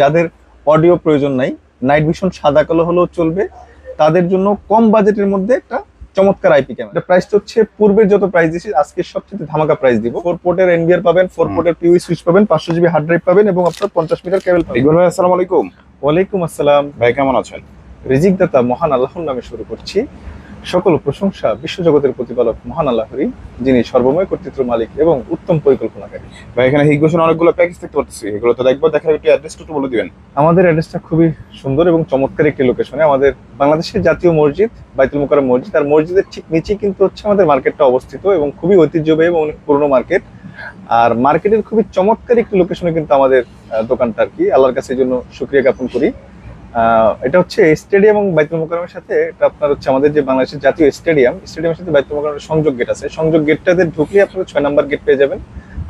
যাদের অডিও প্রয়োজন নাই নাইট ভিশন সাদা কালো হলেও চলবে তাদের জন্য কম বাজেটের মধ্যে একটা চমৎকার আইপি ক্যামেরা প্রাইস হচ্ছে পূর্বের যত প্রাইস দিয়েছি আজকে সবচেয়ে ধামাকা প্রাইস দিব। ফোর পোর্টের এনবিআর পাবেন ফোর পোর্টের পিউই সুইচ পাবেন পাঁচশো জিবি হার্ড ড্রাইভ পাবেন এবং আপনার পঞ্চাশ মিটার কেবল পাবেন। ভাই আসসালামু আলাইকুম। ওয়ালাইকুম আসসালাম। ভাই কেমন আছেন? রিজিক দাতা মহান আল্লাহর নামে শুরু করছি। সকল প্রশংসা বিশ্বজগতের প্রতিপালক মহান আল্লাহরই, যিনি সর্বময় কর্তৃত্ব মালিক এবং উত্তম পরিকল্পনাকারী। ভাই, এখানে হিগোশন অনেকগুলো প্যাকেজ দেখতে পাচ্ছি এগুলো তো দেখব দেখার একটু অ্যাড্রেসটা একটু বলে দিবেন। আমাদের অ্যাড্রেসটা খুবই সুন্দর এবং চমৎকার একটি লোকেশনে আমাদের বাংলাদেশের জাতীয় মসজিদ, বাইতুল মোকাররম মসজিদ। আর মসজিদের ঠিক নিচেই কিন্তু হচ্ছে আমাদের মার্কেটটা অবস্থিত এবং খুবই ঐতিহ্যবাহী এবং অনেক পুরনো মার্কেট। আর মার্কেটের খুবই চমৎকার একটি লোকেশনে কিন্তু আমাদের দোকানটা আর কি। আল্লাহর কাছে জন্য সুক্রিয়া জ্ঞাপন করি। এটা হচ্ছে স্টেডিয়াম এবং বাইতুল মোকারমের সাথে, এটা আপনার হচ্ছে আমাদের যে বাংলাদেশের জাতীয় স্টেডিয়াম স্টেডিয়ামের সাথে বাইতুল মোকারমের সংযোগ গেট আছে। সংযোগ গেটটাতে ঢুকলে আপনারা ছয় নম্বর গেট পেয়ে যাবেন।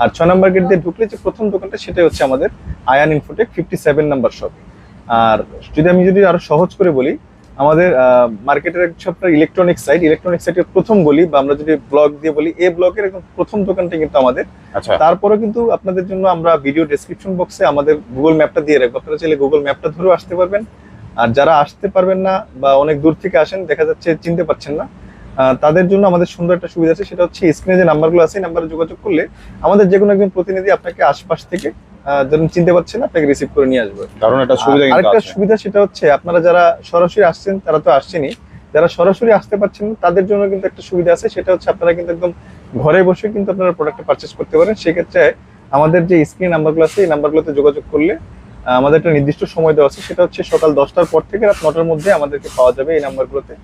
আর ছয় নম্বর গেট দিয়ে ঢুকলে যে প্রথম দোকানটা, সেটাই হচ্ছে আমাদের Ayan Infotech fifty seven number shop আর যদি আমি যদি আরও সহজ করে বলি আমাদের মার্কেটের আপনার ইলেকট্রনিক সাইড ইলেকট্রনিক সাইডের প্রথম বলি বা আমরা যদি ব্লক দিয়ে বলি এ ব্লকের একদম প্রথম দোকানটা কিন্তু আমাদের। আচ্ছা। তারপরে কিন্তু আপনাদের জন্য আমরা ভিডিও ডেসক্রিপশন বক্সে আমাদের গুগল ম্যাপটা দিয়ে রাখব। আপনারা চাইলে গুগল ম্যাপটা ধরেও আসতে পারবেন। আর যারা আসতে পারবেন না বা অনেক দূর থেকে আসেন দেখা যাচ্ছে চিনতে পারছেন না। তাদের জন্য আমাদের সুন্দর একটা সুবিধা আছে সেটা হচ্ছে স্ক্রিনে যে নাম্বারগুলো আছে নাম্বারে যোগাযোগ করলে আমাদের যে কোনো একজন প্রতিনিধি আপনাকে আশপাশ থেকে আহ, চিনতে পারছেন আপনাকে রিসিভ করে নিয়ে আসবে। কারণ এটা সুবিধা আর আরেকটা সুবিধা সেটা হচ্ছে আপনারা যারা সরাসরি আসছেন তারা তো আসছেনই যারা সরাসরি আসতে পারছেন তাদের জন্য কিন্তু একটা সুবিধা আছে সেটা হচ্ছে আপনারা কিন্তু একদম ঘরে বসে কিন্তু আপনারা প্রোডাক্টটা পারচেস করতে পারেন। সেক্ষেত্রে আমাদের যে স্ক্রিন নাম্বারগুলো আছে এই নাম্বারগুলোতে যোগাযোগ করলে আমাদের একটা নির্দিষ্ট সময় দেওয়া আছে সেটা হচ্ছে সকাল দশটার পর থেকে রাত নটার মধ্যে আমাদেরকে পাওয়া যাবে এই নাম্বারগুলোতে।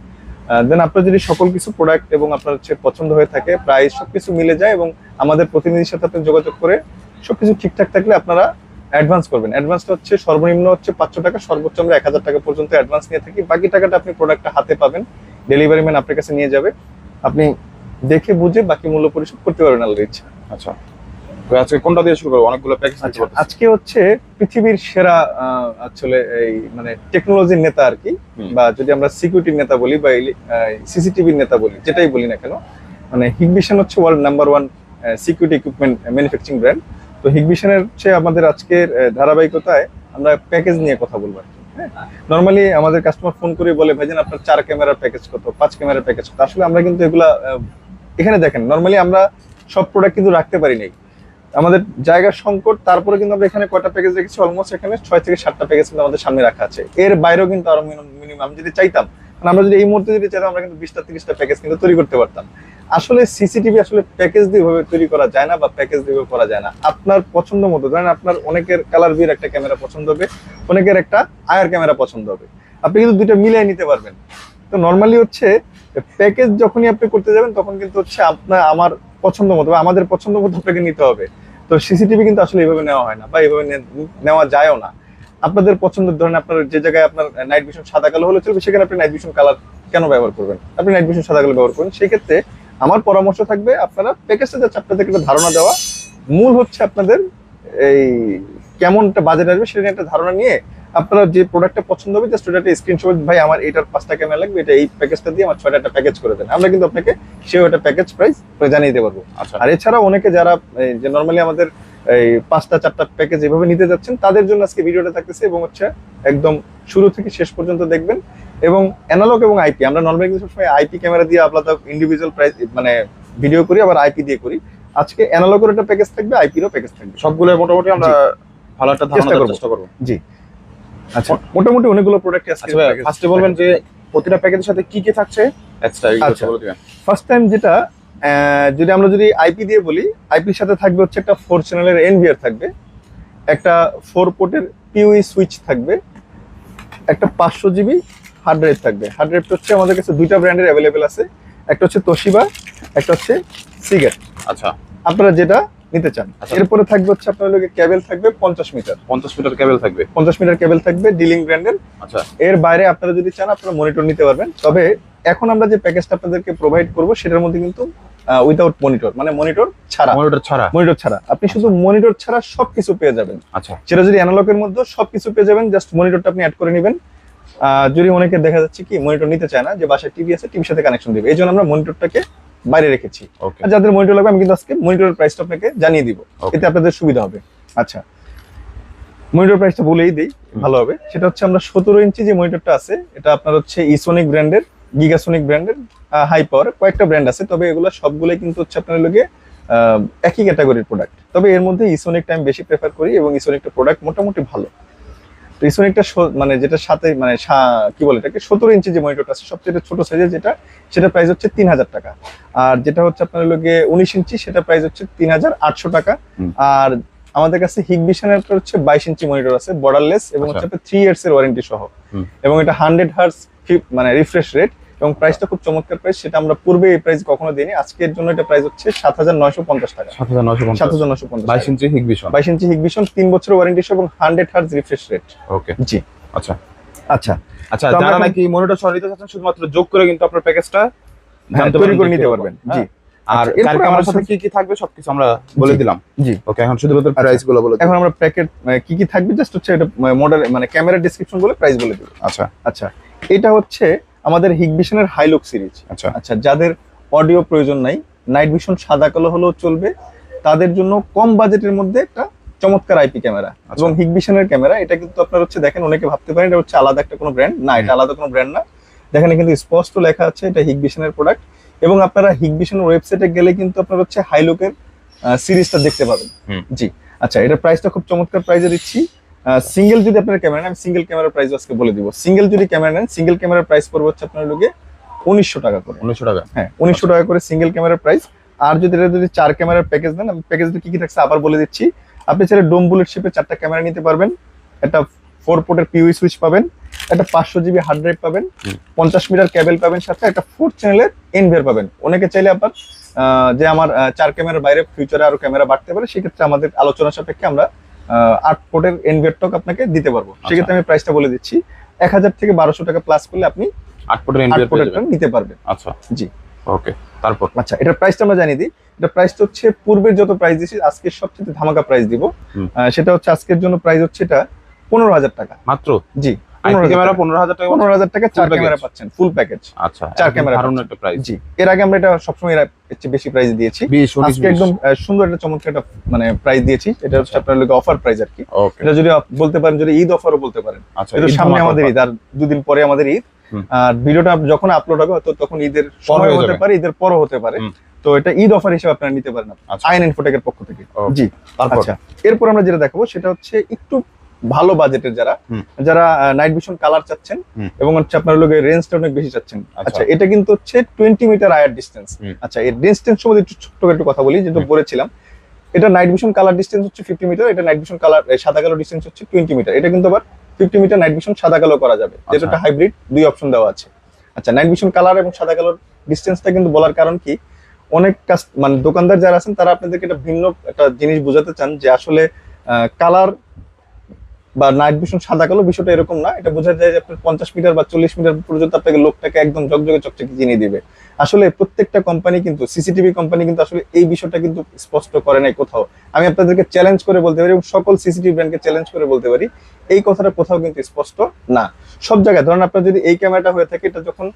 দেন আপনার যদি সকল কিছু প্রোডাক্ট এবং আপনার হচ্ছে পছন্দ হয়ে থাকে প্রাইস সবকিছু মিলে যায় এবং আমাদের প্রতিনিধির সাথে আপনি যোগাযোগ করে সবকিছু ঠিকঠাক থাকলে আপনারা অ্যাডভান্স করবেন। অ্যাডভান্সটা হচ্ছে সর্বনিম্ন হচ্ছে পাঁচশো টাকা, সর্বোচ্চ আমরা এক হাজার টাকা পর্যন্ত অ্যাডভান্স নিয়ে থাকি। বাকি টাকাটা আপনি প্রোডাক্টটা হাতে পাবেন। ডেলিভারি ম্যান আপনার কাছে নিয়ে যাবে। আপনি দেখে বুঝে বাকি মূল্য পরিশোধ করতে পারবেন আল্লাহর ইচ্ছা আচ্ছা। আজকে কোনটা দিয়ে শুরু করব? অনেকগুলো প্যাকেজ আচ্ছা আজকে হচ্ছে পৃথিবীর সেরা আসলে এই মানে টেকনোলজির নেতা আর কি বা যদি আমরা সিকিউরিটির নেতা বলি বা সিসিটিভির নেতা বলি যেটাই বলি না কেন মানে হিগভিশন হচ্ছে world number one security equipment manufacturing brand তো হিগভিশনের হচ্ছে আমাদের আজকের ধারাবাহিকতায় আমরা প্যাকেজ নিয়ে কথা বলব আর কি হ্যাঁ? নর্মালি আমাদের কাস্টমার ফোন করে বলে ভাইজান আপনার চার ক্যামেরার প্যাকেজ কত? পাঁচ ক্যামেরার প্যাকেজ কত? আসলে আমরা কিন্তু এগুলা এখানে দেখেন নর্মালি আমরা সব প্রোডাক্ট কিন্তু রাখতে পারি নাই। আমাদের জায়গার সংকট, তারপরে কিন্তু আমরা এখানে কয়টা প্যাকেজ রেখেছি? অলমোস্ট এখানে ছয় থেকে সাতটা প্যাকেজ কিন্তু আমাদের সামনে রাখা আছে। এর বাইরেও কিন্তু আরও মিনিমাম যদি চাইতাম আমরা যদি এই মুহূর্তে যদি চাইতাম, আমরা কিন্তু বিশটা, তিরিশটা প্যাকেজ কিন্তু তৈরি করতে পারতাম। আসলে সিসিটিভি আসলে প্যাকেজ দিয়ে ভাবে তৈরি করা যায় না বা প্যাকেজ দিয়ে করা যায় না। আপনার পছন্দ মতো, ধরেন আপনার অনেকের কালার বিয়ের একটা ক্যামেরা পছন্দ হবে, অনেকের একটা আয়ার ক্যামেরা পছন্দ হবে। আপনি কিন্তু দুইটা মিলিয়ে নিতে পারবেন। তো নর্মালি হচ্ছে প্যাকেজ যখনই আপনি করতে যাবেন, তখন কিন্তু হচ্ছে আপনার, আমার পছন্দ মতো বা আমাদের পছন্দ মতো আপনাকে নিতে হবে। তো সিসিটিভি কিন্তু আসলে এইভাবে নেওয়া হয় না বা এইভাবে নেওয়া যায়ও না। আপনাদের পছন্দের ধরেন আপনার যে জায়গায় আপনার নাইট ভিশন সাদা কালো হলে চলবে, সেখানে আপনি নাইট ভিশন কালার কেন ব্যবহার করবেন? আপনি নাইট ভিশন সাদা কালো ব্যবহার করবেন সেক্ষেত্রে আমার পরামর্শ থাকবে আপনারা প্যাকেজটা যাচ্ছে আপনাদেরকে একটা ধারণা দেওয়া, মূল হচ্ছে আপনাদের এই কেমনটা বাজেট আসবে সেটা নিয়ে একটা ধারণা নিয়ে আপনারা যে প্রোডাক্টটা পছন্দ হবে জাস্ট ওটা একটা স্ক্রিনশট ভাই আমার এটার পাঁচটা ক্যামেরা লাগবে এটা এই প্যাকেজটা দিয়ে আমার ছয়টা একটা প্যাকেজ করে দেন। আমরা কিন্তু আপনাকে সেও একটা প্যাকেজ প্রাইস জানিয়ে দিতে পারব। আচ্ছা। আর এছাড়া অনেকে যারা যে নর্মালি আমাদের এই পাঁচটা চারটা প্যাকেজ এভাবে নিতে যাচ্ছেন তাদের জন্য আজকে ভিডিওটা থাকতেছে এবং হচ্ছে একদম শুরু থেকে শেষ পর্যন্ত দেখবেন। এবং অ্যানালগ এবং আইপি আমরা নর্মালি কিন্তু সবসময় আইপি ক্যামেরা দিয়ে আলাদা ইন্ডিভিজুয়াল প্রাইস মানে ভিডিও করি আবার আইপি দিয়ে করি। আজকে অ্যানালগের একটা প্যাকেজ থাকবে আইপিরও প্যাকেজ থাকবে। সবগুলো মোটামুটি আমরা ভালো একটা ধারণা চেষ্টা করব। জি। আচ্ছা। মোটামুটি অনেকগুলো প্রোডাক্ট আচ্ছা ফার্স্টে বলবেন যে প্রতিটা প্যাকেজের সাথে কি কি থাকছে? আচ্ছা। ফার্স্ট টাইম যেটা যদি আমরা যদি আইপি দিয়ে বলি আইপির সাথে থাকবে হচ্ছে একটা ফোর চ্যানেলের এনভিআর থাকবে একটা ফোর পোর্টের পিউই সুইচ থাকবে একটা পাঁচশো জিবি হার্ড ড্রাইভ থাকবে। হার্ড ড্রাইভটা হচ্ছে আমাদের কাছে দুইটা ব্র্যান্ডের অ্যাভেলেবেল আছে। একটা হচ্ছে তোশিবা একটা হচ্ছে সিগার আচ্ছা। আপনারা যেটা নিতে চান। আচ্ছা। এরপরে থাকবে হচ্ছে আপনার লোকে কেবল থাকবে পঞ্চাশ মিটার। পঞ্চাশ মিটার কেবল থাকবে। পঞ্চাশ মিটার কেবল থাকবে ডিলিং ব্র্যান্ডের। আচ্ছা। এর বাইরে আপনারা যদি চান আপনারা মনিটর নিতে পারবেন। তবে এখন আমরা যে প্যাকেজটা আপনাদেরকে প্রোভাইড করব সেটার মধ্যে কিন্তু উইদাউট মনিটর মানে মনিটর ছাড়া। মনিটর ছাড়া। মনিটর ছাড়া। আপনি শুধু মনিটর ছাড়া সবকিছু পেয়ে যাবেন। আচ্ছা। সেটা যদি অ্যানালগের মধ্যে সবকিছু পেয়ে যাবেন জাস্ট মনিটরটা আপনি অ্যাড করে নেবেন। যদি অনেকে দেখা যাচ্ছে কি মনিটর নিতে চায় না যে বাসায় টিভি আছে টিভির সাথে কানেকশন দিবে। এই জন্য আমরা মনিটরটাকে বাইরে রেখেছি। আর যাদের মনিটর লাগবে আমি কিন্তু আজকে মনিটরের প্রাইসটা আপনাকে জানিয়ে দিব। এতে আপনাদের সুবিধা হবে। আচ্ছা মনিটর প্রাইসটা বলেই দিই ভালো হবে। সেটা হচ্ছে আমরা সতেরো ইঞ্চি যে মনিটরটা আছে এটা আপনার হচ্ছে ইসোনিক ব্র্যান্ডের গিগাসোনিক ব্র্যান্ডের হাই পাওয়ার কয়েকটা ব্র্যান্ড আছে। তবে এগুলো সবগুলোই কিন্তু হচ্ছে আপনার লগে একই ক্যাটাগরির প্রোডাক্ট তবে এর মধ্যে ইসোনিকটা আমি বেশি প্রেফার করি এবং ইসোনিকটা প্রোডাক্ট মোটামুটি ভালো। তো একটা মানে যেটা সাথে মানে কি বলে এটাকে? সতেরো ইঞ্চি যে মনিটরটা আছে সবচেয়ে ছোট সাইজের যেটা সেটা প্রাইস হচ্ছে তিন হাজার টাকা। আর যেটা হচ্ছে আপনার লগে উনিশ ইঞ্চি সেটা প্রাইস হচ্ছে তিন হাজার আটশো টাকা। আর আমাদের কাছে হিগবিশনের হচ্ছে বাইশ ইঞ্চি মনিটর আছে বর্ডারলেস এবং আচ্ছা। হচ্ছে থ্রি ইয়ার্স এর ওয়ারেন্টি সহ। এবং এটা হান্ড্রেড হার্স মানে রিফ্রেশ রেট এবং প্রাইসটা খুব চমৎকার প্রাইস সেটা আমরা পূর্বে এই প্রাইস কখনো দিইনি। আজকের জন্য এটা প্রাইস হচ্ছে সাত হাজার নয়শো পঞ্চাশ টাকা। সাত হাজার নশো সাত হাজার নয়শো পঞ্চাশ বাইশ ইঞ্চি হিগবিশন বাইশ ইঞ্চি হিগবিশন তিন বছরের ওয়ারেন্টি সহ এবং hundred hertz refresh rate okay জি। আচ্ছা। আচ্ছা। আচ্ছা যারা নাকি মনিটর সহ নিতে চাচ্ছেন শুধুমাত্র যোগ করে কিন্তু আপনার প্যাকেজটা হ্যাঁ তৈরি করে নিতে পারবেন। জি। আর আচ্ছা, এরপরে চার ক্যামেরার সাথে কি কি থাকবে সবকিছু আমরা বলে দিলাম। জি। ওকে এখন শুধুমাত্র আচ্ছা। প্রাইসগুলো বলে। এখন আমরা প্যাকেট কি কি থাকবে? জাস্ট হচ্ছে এটা মডেল মানে ক্যামেরা ডিসক্রিপশন বলে প্রাইস বলে দিব আচ্ছা। আচ্ছা। এটা হচ্ছে আমাদের হিগভিশনের হাইলুক সিরিজ। আচ্ছা। আচ্ছা যাদের অডিও প্রয়োজন নাই নাইট ভিশন সাদা কালো হলেও চলবে। তাদের জন্য কম বাজেটের মধ্যে একটা চমৎকার আইপি ক্যামেরা আচ্ছা। এবং হিগভিশনের ক্যামেরা। এটা কিন্তু আপনার হচ্ছে দেখেন অনেকে ভাবতে পারেন এটা হচ্ছে আলাদা একটা কোনো ব্র্যান্ড না এটা আলাদা কোনো ব্র্যান্ড না। দেখেন কিন্তু স্পষ্ট লেখা আছে এটা হিগভিশনের প্রোডাক্ট এবং আপনারা হিগভিশনের ওয়েবসাইটে গেলে কিন্তু আপনার হচ্ছে হাইলুকের সিরিজটা দেখতে পাবেন। জি। আচ্ছা এটা প্রাইসটা খুব চমৎকার প্রাইসে দিচ্ছি। সিঙ্গেল যদি আপনার ক্যামেরা নেন আমি সিঙ্গেল ক্যামেরার প্রাইস আজকে বলে দিব। সিঙ্গেল যদি ক্যামেরা নেন সিঙ্গেল ক্যামেরার প্রাইস পড়বে হচ্ছে আপনার লোকে উনিশশো টাকা করে। উনিশশো টাকা। হ্যাঁ উনিশশো টাকা করে সিঙ্গেল ক্যামেরার প্রাইস আর যদি এটা যদি চার ক্যামেরার প্যাকেজ নেন আমি প্যাকেজটা কি কি থাকছে আবার বলে দিচ্ছি। আপনি চাইলে ডোম বুলেট শেপে চারটা ক্যামেরা নিতে পারবেন। একটা ফোর পোর্টের পিউই সুইচ পাবেন একটা পাঁচশো জিবি হার্ড ড্রাইভ পাবেন পঞ্চাশ মিটার ক্যাবেল পাবেন সাথে একটা ফোর চ্যানেলের এনভিআর পাবেন। অনেকে চাইলে আবার যে আমার চার ক্যামেরার বাইরে ফিউচারে আরও ক্যামেরা বাড়তে পারে সেক্ষেত্রে আমাদের আলোচনা সাপেক্ষে আমরা আট পোর্টের এনভিআরটক আপনাকে দিতে পারব। আচ্ছা। সেক্ষেত্রে আমি প্রাইসটা বলে দিচ্ছি। এক হাজার থেকে বারোশো টাকা প্লাস করলে আপনি আট ফুটের নিতে পারবেন। আচ্ছা। জি। ওকে তারপর? আচ্ছা এটার প্রাইসটা আমরা জানিয়ে দিই। এটা প্রাইসটা হচ্ছে পূর্বের যত প্রাইস দিয়েছি আজকে সবচেয়ে ধামাকা প্রাইস দিব। সেটা হচ্ছে আজকের জন্য প্রাইস হচ্ছে এটা পনেরো হাজার টাকা। মাত্র? জি। ফুল প্যাকেজ আচ্ছা চার ক্যামেরা একটা প্রাইস জি এর আগে আমরা এটা সবসময় এর এর চেয়ে বেশি প্রাইস দিয়েছি। আজকে একদম সুন্দর একটা চমৎকার একটা মানে প্রাইস দিয়েছি। এটা হচ্ছে আপনার লোক অফার প্রাইস আর কি। এটা যদি বলতে পারেন যদি ঈদ অফারও বলতে পারেন। আচ্ছা এটা সামনে আমাদের ঈদ আর দুদিন পরে আমাদের ঈদ। আর ভিডিওটা যখন আপলোড হবে হয়তো তখন ঈদের সময় হতে পারে ঈদের পরও হতে পারে। তো এটা ঈদ অফার হিসেবে আপনারা নিতে পারেন। আচ্ছা। আইন ইনফোটেকের পক্ষ থেকে। জি আচ্ছা। এরপর আমরা যেটা দেখাবো সেটা হচ্ছে একটু ভালো বাজেটের যারা যারা নাইট ভিশন কালার চাচ্ছেন এবং হচ্ছে আপনার লোকের রেঞ্জটা অনেক বেশি চাচ্ছেন। আচ্ছা। আচ্ছা এটা কিন্তু হচ্ছে টোয়েন্টি মিটার আয়ার ডিস্টেন্স আচ্ছা এর ডিস্টেন্স সম্বন্ধে একটু ছোট্ট একটু কথা বলি যেটা বলেছিলাম। এটা নাইট ভিশন কালার ডিস্টেন্স হচ্ছে ফিফটি মিটার এটা নাইট ভিশন কালার সাদা কালো ডিস্টেন্স হচ্ছে টোয়েন্টি মিটার এটা কিন্তু আবার ফিফটি মিটার নাইট ভিশন সাদা কালো করা যাবে আচ্ছা। যেটা হাইব্রিড দুই অপশন দেওয়া আছে। আচ্ছা নাইট ভিশন কালার এবং সাদা কালোর ডিস্টেন্সটা কিন্তু বলার কারণ কি? অনেক মানে দোকানদার যারা আছেন তারা আপনাদেরকে একটা ভিন্ন একটা জিনিস বোঝাতে চান যে আসলে কালার বা নাইট ভিশন সাদা কালো বিষয়টা এরকম না। এটা বোঝা যায় যে আপনার পঞ্চাশ মিটার বা চল্লিশ মিটার পর্যন্ত আপনাকে লোকটাকে একদম জকজকে চকচকে চিনিয়ে দিবে। আসলে প্রত্যেকটা কোম্পানি কিন্তু সিসিটিভি কোম্পানি কিন্তু আসলে এই বিষয়টা কিন্তু স্পষ্ট করে নাই কোথাও। আমি আপনাদেরকে চ্যালেঞ্জ করে বলতে পারি এবং সকল সিসিটিভি ব্র্যান্ডকে চ্যালেঞ্জ করে বলতে পারি, এই কথাটা কোথাও কিন্তু স্পষ্ট না। সব জায়গায় ধরেন আপনার যদি এই ক্যামেরাটা হয়ে থাকে, এটা যখন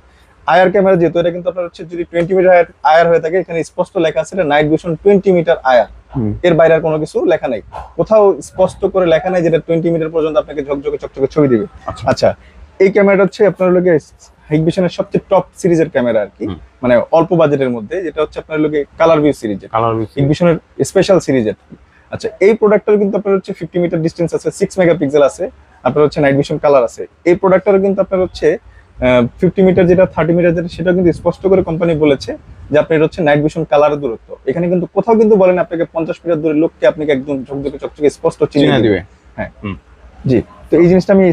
আয়ার ক্যামেরা যেহেতু এটা কিন্তু আপনার হচ্ছে যদি টোয়েন্টি মিটার আয়ার হয়ে থাকে এখানে স্পষ্ট লেখা আছে night vision twenty metre IR এর বাইরে আর কোনো কিছু লেখা নাই। কোথাও স্পষ্ট করে লেখা নাই যেটা টোয়েন্টি মিটার পর্যন্ত আপনাকে ঝকঝকে চকচকে ছবি দিবে। আচ্ছা। আচ্ছা এই ক্যামেরাটা হচ্ছে আপনার লোকে হাইকভিশনের সবচেয়ে টপ সিরিজের ক্যামেরা আর কি। মানে অল্প বাজেটের মধ্যে যেটা হচ্ছে আপনার লোকে কালার ভিউ সিরিজের কালার হিগভিশনের স্পেশাল সিরিজের আচ্ছা এই প্রোডাক্টটার কিন্তু আপনার হচ্ছে ফিফটি মিটার ডিস্টেন্স আছে সিক্স মেগাপিক্সেল আছে আপনার হচ্ছে নাইট ভিশন কালার আছে। এই প্রোডাক্টটারও কিন্তু আপনার হচ্ছে ফিফটি মিটার যেটা থার্টি মিটার যেটা সেটা কিন্তু স্পষ্ট করে কোম্পানি বলেছে যে আপনার এটা হচ্ছে নাইট ভিশন কালারের দূরত্ব। এখানে কিন্তু কোথাও কিন্তু বলেন আপনাকে পঞ্চাশ মিটার দূরের লোককে আপনাকে একদম ঝকঝকে চকচকে স্পষ্ট চিনে দিবে। দিবে। জি। তো এই জিনিসটা আমি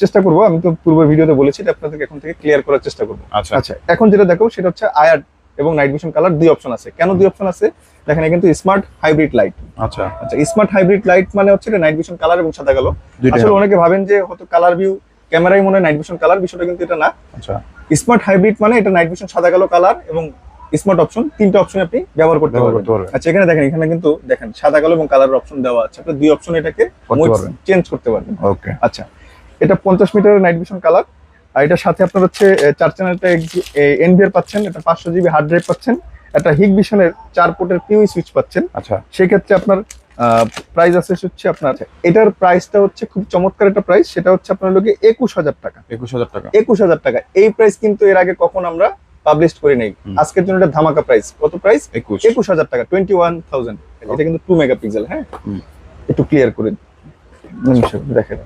চেষ্টা করব। আমি তো পূর্ব ভিডিওতে বলেছি এটা আপনাদেরকে এখন থেকে ক্লিয়ার করার চেষ্টা করব। আচ্ছা। আচ্ছা এখন যেটা দেখো সেটা হচ্ছে আয়ার এবং নাইট ভিশন কালার দুই অপশন আছে। কেন দুই অপশন আছে? দেখেন কিন্তু স্মার্ট হাইব্রিড লাইট আচ্ছা। আচ্ছা স্মার্ট হাইব্রিড লাইট মানে হচ্ছে নাইট ভিশন কালার এবং সাদা কালো। আসলে অনেকে ভাবেন যে হয়তো কালার ভিউ ক্যামেরাই মনে নাইট ভিশন কালার বিষয়টা কিন্তু এটা না। আচ্ছা। স্মার্ট হাইব্রিড মানে এটা নাইট ভিশন সাদা কালো কালার এবং স্মার্ট অপশন তিনটা অপশন আপনি ব্যবহার করতে পারবেন। আচ্ছা এখানে দেখেন এখানে কিন্তু দেখেন সাদা কালো এবং কালার অপশন দেওয়া আছে। আপনি দুই অপশন এটাকে চেঞ্জ করতে পারবেন। ওকে আচ্ছা এটা পঞ্চাশ মিটারের নাইট ভিশন কালার আর এটার সাথে আপনার হচ্ছে চার চ্যানেলটা এনভিআর পাচ্ছেন এটা পাঁচশো জিবি হার্ড ড্রাইভ পাচ্ছেন। একটা হিগ ভিশনের চার পোর্টের পিউই সুইচ পাচ্ছেন। আচ্ছা। সেক্ষেত্রে আপনার প্রাইস আছে হচ্ছে আপনার এটার প্রাইসটা হচ্ছে খুব চমৎকার একটা প্রাইস সেটা হচ্ছে আপনার লোকে একুশ হাজার টাকা। একুশ হাজার টাকা। একুশ হাজার টাকা। এই প্রাইস কিন্তু এর আগে কখন আমরা পাবলিশ করি নাই। আজকের জন্য এটা ধামাকা প্রাইস কত প্রাইস একুশ। একুশ হাজার টাকা টোয়েন্টি ওয়ান থাউজেন্ড এটা কিন্তু টু মেগাপিক্সেল হ্যাঁ? একটু ক্লিয়ার করে দেখেন।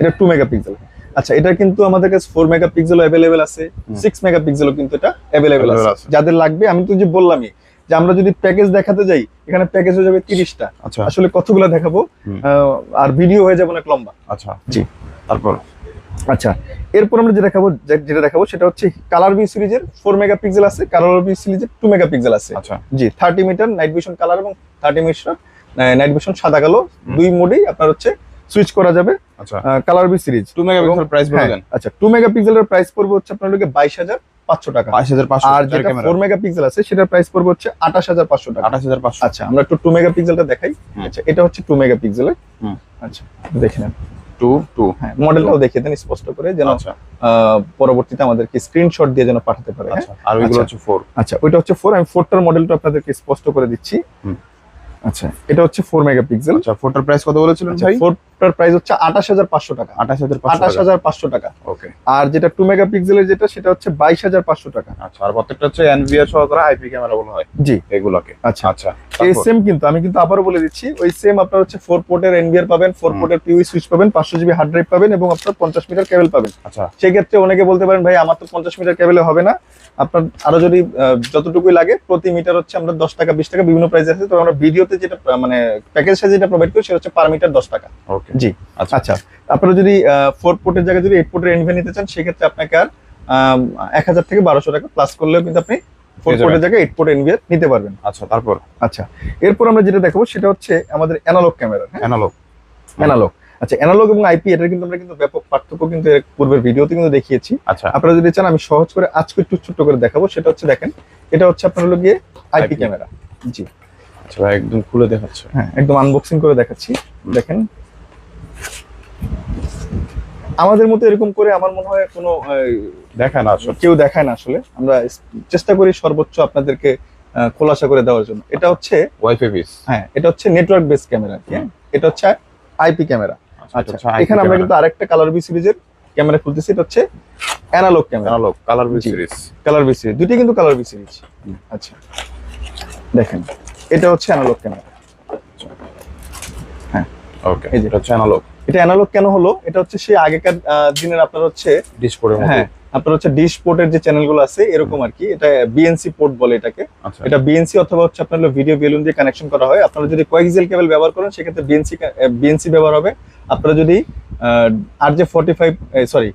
এটা টু মেগাপিক্সেল আচ্ছা এটা কিন্তু আমাদের কাছে ফোর মেগাপিক্সেল অ্যাভেলেবেল আছে। সিক্স মেগাপিক্সেলও কিন্তু এটা অ্যাভেলেবেল আছে। যাদের লাগবে আমি তো যে বললামই যে আমরা যদি প্যাকেজ দেখাতে যাই এখানে প্যাকেজ হয়ে যাবে তিরিশটা। আচ্ছা। আসলে কতগুলো দেখাবো? আর ভিডিও হয়ে যাবে অনেক লম্বা। আচ্ছা। জি। তারপর? আচ্ছা। এরপর আমরা যেটা দেখাবো যেটা দেখাবো সেটা হচ্ছে কালার বি সিরিজের ফোর মেগাপিক্সেল আছে কালার বি সিরিজের টু মেগাপিক্সেল আছে। আচ্ছা। জি thirty metre night vision colour এবং থার্টি মিটার নাইট ভিশন সাদা কালো। দুই মোডেই আপনার হচ্ছে সুইচ করা যাবে। আচ্ছা। Colour B series two megapixel price বলে দেন। আচ্ছা টু মেগাপিক্সেলের প্রাইস পড়বে হচ্ছে আপনার লোকে বাইশ হাজার পাঁচশো টাকা। বাইশ হাজার পাঁচশো আর যেটা ফোর মেগাপিক্সেল আছে সেটার প্রাইস পড়বে হচ্ছে আঠাশ হাজার পাঁচশো টাকা। আঠাশ হাজার পাঁচশো। আচ্ছা আমরা একটু টু মেগাপিক্সেলটা দেখাই। আচ্ছা এটা হচ্ছে টু মেগাপিক্সেলের আচ্ছা দেখে নেন। টু টু হ্যাঁ মডেলটাও দেখিয়ে দেন স্পষ্ট করে যেন আচ্ছা। পরবর্তীতে আমাদেরকে স্ক্রিনশট দিয়ে যেন পাঠাতে পারে হ্যাঁ? আচ্ছা আর ওইগুলো আচ্ছা। হচ্ছে ফোর আচ্ছা ওইটা হচ্ছে ফোর আমি ফোরটার মডেলটা আপনাদেরকে স্পষ্ট করে দিচ্ছি। আচ্ছা এটা হচ্ছে ফোর মেগাপিক্সেল আচ্ছা ফোরটার প্রাইস কত বলেছিলেন ভাই? ফোরটার প্রাইস হচ্ছে আঠাশ হাজার পাঁচশো টাকা। আঠাশ হাজার আঠাশ হাজার পাঁচশো টাকা। ওকে। আর যেটা টু মেগাপিক্সেলের যেটা সেটা হচ্ছে বাইশ হাজার পাঁচশো টাকা। আচ্ছা আর প্রত্যেকটা হচ্ছে এনভিআর সহকারে আইপি ক্যামেরা বলা হয় জি। এগুলোকে। আচ্ছা। আচ্ছা এই সেম কিন্তু আমি কিন্তু আবারও বলে দিচ্ছি ওই সেম আপনার হচ্ছে ফোর পোর্টের এনবিআর পাবেন ফোর পোর্টের পিউই সুইচ পাবেন পাঁচশো জিবি হার্ড ড্রাইভ পাবেন এবং আপনার পঞ্চাশ মিটার কেবল পাবেন। আচ্ছা। সেই ক্ষেত্রে অনেকে বলতে পারেন ভাই আমার তো পঞ্চাশ মিটার কেবলে হবে না। আপনার আরও যদি আহ, যতটুকুই লাগে প্রতি মিটার হচ্ছে আমরা দশ টাকা বিশ টাকা বিভিন্ন প্রাইস আছে। তো আমরা ভিডিওতে যেটা মানে প্যাকেজ সাইজ যেটা প্রোভাইড করি সেটা হচ্ছে পার মিটার দশ টাকা। ওকে। জি আচ্ছা। আচ্ছা। আপনারা যদি ফোর পোর্টের জায়গায় যদি এইট পোর্টের এনভি নিতে চান সেক্ষেত্রে আপনাকে আর এক হাজার থেকে বারোশো টাকা প্লাস করলেও কিন্তু আপনি ফোর পোর্টের জায়গায় এইট পোর্ট নিতে পারবেন। আচ্ছা তারপর? আচ্ছা এরপর আমরা যেটা দেখাবো সেটা হচ্ছে আমাদের অ্যানালগ ক্যামেরা অ্যানালগ অ্যানালগ আচ্ছা অ্যানালগ এবং আইপি এটার কিন্তু আমরা কিন্তু ব্যাপক পার্থক্য কিন্তু পূর্বের ভিডিওতে কিন্তু দেখিয়েছি। আচ্ছা। আপনারা যদি চান আমি সহজ করে আজকে একটু ছোট্ট করে দেখাবো সেটা হচ্ছে দেখেন এটা হচ্ছে আপনার হলো গিয়ে আইপি ক্যামেরা জি। আচ্ছা একদম খুলে দেখাচ্ছে। হ্যাঁ একদম আনবক্সিং করে দেখাচ্ছি। দেখেন আমাদের মতো এরকম করে আমার মনে হয় কোনো দেখায় না আসলে কেউ দেখায় না আসলে। আমরা চেষ্টা করি সর্বোচ্চ আপনাদেরকে খোলাসা করে দেওয়ার জন্য। এটা হচ্ছে ওয়াইফাই পিস হ্যাঁ এটা হচ্ছে নেটওয়ার্ক বেস ক্যামেরা হ্যাঁ এটা হচ্ছে আইপি ক্যামেরা। আচ্ছা এখানে আমরা কিন্তু আরেকটা কালার বি সিরিজের ক্যামেরা খুলতেছি এটা হচ্ছে analogue camera. Analogue colour B series. Colour B series দুটি কিন্তু কালার বি সিরিজ। আচ্ছা দেখেন এটা হচ্ছে অ্যানালগ ক্যামেরা। ওকে এই যে। এটা হচ্ছে অ্যানালগ এটা অ্যানালগ কেন হলো? এটা হচ্ছে সেই আগেকার দিনের আপনার হচ্ছে হ্যাঁ আপনার হচ্ছে ডিশ পোর্টের যে চ্যানেলগুলো আছে এরকম আর কি এটা বিএনসি পোর্ট বলে এটাকে। আচ্ছা। এটা বিএনসি অথবা হচ্ছে আপনার ভিডিও বেলুন দিয়ে কানেকশন করা হয়। আপনারা যদি কেবল ব্যবহার করেন সেক্ষেত্রে বিএনসি বিএনসি ব্যবহার হবে। আপনারা যদি আর যে forty five sorry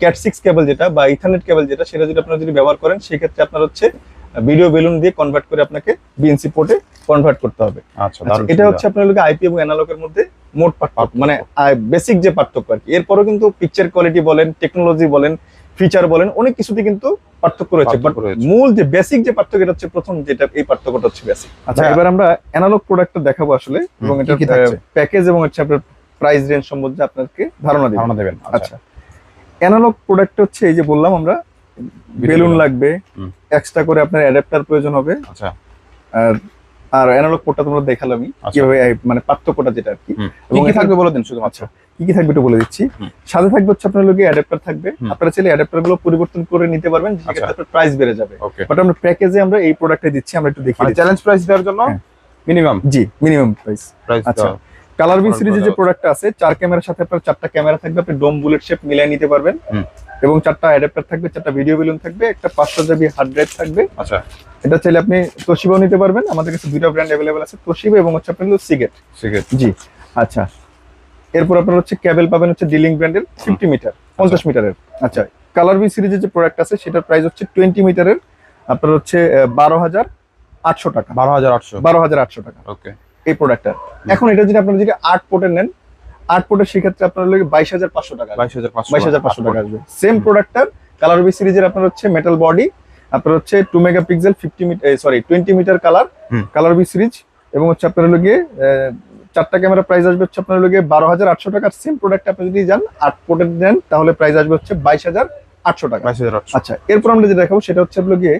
cat six cable যেটা বা ইথারনেট কেবল যেটা সেটা যদি আপনারা যদি ব্যবহার করেন সেক্ষেত্রে আপনার হচ্ছে ভিডিও বেলুন দিয়ে কনভার্ট করে আপনাকে বিএনসি পোর্টে কনভার্ট করতে হবে। আচ্ছা আচ্ছা, এটা হচ্ছে আপনার লোকে আইপি এবং অ্যানালগের মধ্যে মোট পার্থক্য মানে বেসিক যে পার্থক্য আর কি। এরপরও কিন্তু পিকচার কোয়ালিটি বলেন টেকনোলজি বলেন ফিচার বলেন অনেক কিছুতে কিন্তু পার্থক্য রয়েছে। বাট মূল যে বেসিক যে পার্থক্য এটা হচ্ছে প্রথম যেটা এই পার্থক্যটা হচ্ছে বেসিক আচ্ছা এবার আমরা অ্যানালগ প্রোডাক্টটা দেখাবো আসলে এবং এটা? প্যাকেজ এবং হচ্ছে আপনার প্রাইস রেঞ্জ সম্বন্ধে আপনাকে ধারণা ধারণা দেবেন। আচ্ছা। আচ্ছা। অ্যানালগ প্রোডাক্ট হচ্ছে এই যে বললাম আমরা বেলুন লাগবে। এক্সট্রা করে আপনার অ্যাডাপ্টার প্রয়োজন হবে। আচ্ছা। আর আর অ্যানালগ পোর্টটা তোমরা দেখালামই আচ্ছা। কীভাবে মানে পার্থক্যটা যেটা আর কি কি এবং কি থাকবে বলে দিন শুধু আচ্ছা কি কি থাকবে একটু বলে দিচ্ছি। সাথে থাকবে হচ্ছে আপনার লোকে অ্যাডাপ্টার থাকবে। আপনারা চাইলে অ্যাডাপ্টারগুলো পরিবর্তন করে নিতে পারবেন। আচ্ছা। সেক্ষেত্রে আপনার প্রাইস বেড়ে যাবে। বাট আমরা প্যাকেজে আমরা এই প্রোডাক্টটা দিচ্ছি আমরা একটু মানে চ্যালেঞ্জ প্রাইস দেওয়ার জন্য হ্যাঁ। মিনিমাম জি মিনিমাম প্রাইস আচ্ছা। কালার বি Colour সিরিজের যে প্রোডাক্টটা আছে চার ক্যামেরার সাথে আপনার চারটা ক্যামেরা থাকবে আপনি ডোম বুলেট শেপ মিলাই নিতে পারবেন। এবং চারটা অ্যাডাপ্টার থাকবে চারটা ভিডিও বেলুন থাকবে একটা পাঁচশো জিবি হার্ড ড্রাইভ থাকবে। আচ্ছা। এটা চাইলে আপনি তোশিবাও নিতে পারবেন আমাদের কাছে দুইটা ব্র্যান্ড অ্যাভেলেবেল আছে তোশিবা এবং হচ্ছে আপনার সিগেট আছে জি আচ্ছা। এরপর আপনার হচ্ছে ক্যাবেল পাবেন হচ্ছে ডিলিং ব্র্যান্ডের ফিফটি মিটার পঞ্চাশ মিটারের আচ্ছা কালার বি সিরিজের যে প্রোডাক্ট আছে সেটার প্রাইস হচ্ছে টোয়েন্টি মিটারের আপনার হচ্ছে বারো হাজার আটশো টাকা। বারো হাজার আটশো। বারো হাজার আটশো টাকা। ওকে এই প্রোডাক্টটা এখন এটা যদি আপনারা যদি আট পোর্টের নেন আট পোর্টের সেক্ষেত্রে আপনার লাগে বাইশ হাজার পাঁচশো টাকা বাইশ হাজার পাঁচশো বাইশ হাজার পাঁচশো টাকা আসবে। সেম প্রোডাক্টটার কালার বি সিরিজের আপনার হচ্ছে মেটাল বডি আপনার হচ্ছে two megapixel fifty sorry twenty metre colour colour B series এবং হচ্ছে আপনার আহ, চারটা ক্যামেরা প্রাইস আসবে হচ্ছে আপনার গিয়ে বারো হাজার আটশো টাকার সেম প্রোডাক্ট আপনি যদি যান আট পোর্টের নেন তাহলে প্রাইস আসবে হচ্ছে বাইশ হাজার আটশো টাকা। আচ্ছা এরপর আমরা যেটা দেখাবো সেটা হচ্ছে আপনার গিয়ে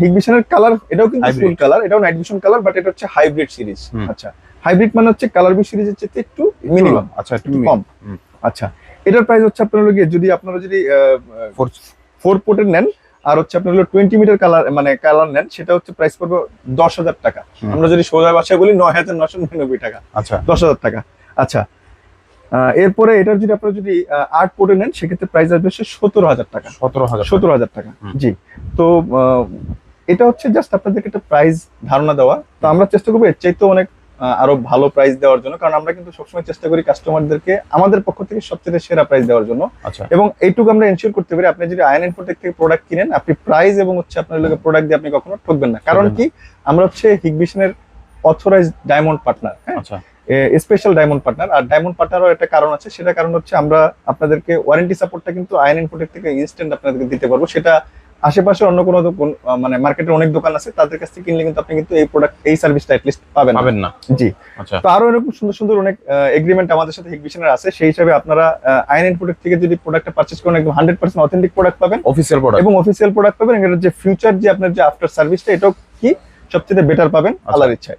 বিগ ভিশন কালার এটাও কিন্তু ফুল কালার এটাও নাইট ভিশন কালার বাট এটা হচ্ছে হাইব্রিড সিরিজ আচ্ছা হাইব্রিড মানে হচ্ছে কালার বি সিরিজের চেয়ে একটু মিনিমাম আচ্ছা একটু কম। আচ্ছা এটার প্রাইস হচ্ছে আপনার যদি আপনারা যদি ফোর পোর্টের নেন আর হচ্ছে আপনার হলো টোয়েন্টি মিটার কালার মানে কালার নেন সেটা হচ্ছে প্রাইস পড়বে দশ হাজার টাকা। আমরা যদি সোজা ভাষায় বলি নয় হাজার নশো নিরানব্বই টাকা। আচ্ছা। দশ হাজার টাকা। আচ্ছা এরপরে এটার যদি আপনারা যদি আহ, আট পোর্টে নেন সেক্ষেত্রে প্রাইস আসবে সতেরো হাজার টাকা। সতেরো হাজার সতেরো হাজার টাকা জি। তো এটা হচ্ছে জাস্ট আপনাদেরকে একটা প্রাইস ধারণা দেওয়া। তো আমরা চেষ্টা করব এর চাইতেও অনেক আরও ভালো প্রাইস দেওয়ার জন্য। কারণ আমরা কিন্তু সবসময় চেষ্টা করি কাস্টমারদেরকে আমাদের পক্ষ থেকে সবচেয়ে সেরা প্রাইস দেওয়ার জন্য। আচ্ছা। এবং এইটুকু আমরা এনশিওর করতে পারি আপনি যদি আয়ন ইনফোটেক থেকে প্রোডাক্ট কিনেন আপনি প্রাইস এবং হচ্ছে আপনার প্রোডাক্ট দিয়ে আপনি কখনো ঠকবেন না। কারণ কি? আমরা হচ্ছে হিগবিশনের অথরাইজ ডায়মন্ড পার্টনার হ্যাঁ? স্পেশাল ডায়মন্ড পার্টনার আর ডায়মন্ড পার্টনারও একটা কারণ আছে সেটা কারণ হচ্ছে আমরা আপনাদেরকে ওয়ারেন্টি সাপোর্টটা কিন্তু আয়ন ইনফোটেক থেকে ইনস্ট্যান্ট আপনাদেরকে দিতে পারব। সেটা আশেপাশে অন্য কোনো মানে মার্কেটে অনেক দোকান আছে তাদের কাছ থেকে কিনলে কিন্তু আপনি কিন্তু এই প্রোডাক্ট এই সার্ভিসটা অ্যাটলিস্ট পাবেন। পাবেন না? জি। আচ্ছা। তো আরও এরকম সুন্দর সুন্দর অনেক এগ্রিমেন্ট আমাদের সাথে হিগবিশনের আছে সেই হিসাবে আপনারা আইন প্রোডাক্ট থেকে যদি প্রোডাক্টটা পারচেজ করেন একদম হান্ড্রেড পার্সেন্ট অথেন্টিক প্রোডাক্ট পাবেন। অফিসিয়াল প্রোডাক্ট এবং অফিসিয়াল প্রোডাক্ট পাবেন এটার যে ফিউচার যে আপনার যে আফটার সার্ভিসটা এটাও কি সবচেয়ে বেটার পাবেন আচ্ছা। আল্লাহর ইচ্ছায়।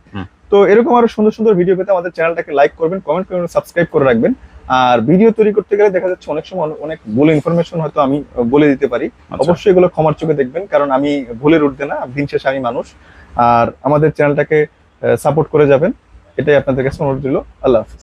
তো এরকম আরও সুন্দর সুন্দর ভিডিও পেতে আমাদের চ্যানেলটাকে লাইক করবেন কমেন্ট করবেন সাবস্ক্রাইব করে রাখবেন। আর ভিডিও তৈরি করতে গেলে দেখা যাচ্ছে অনেক সময় অনেক- ভুল ইনফরমেশন হয়তো আমি বলে দিতে পারি। আচ্ছা। অবশ্যই এগুলো ক্ষমার চোখে দেখবেন কারণ আমি ভুলের উঠতে না দিন শেষে আমি মানুষ। আর আমাদের চ্যানেলটাকে সাপোর্ট করে যাবেন। এটাই আপনাদের কাছে অনুরোধ দিল আল্লাহ হাফিজ।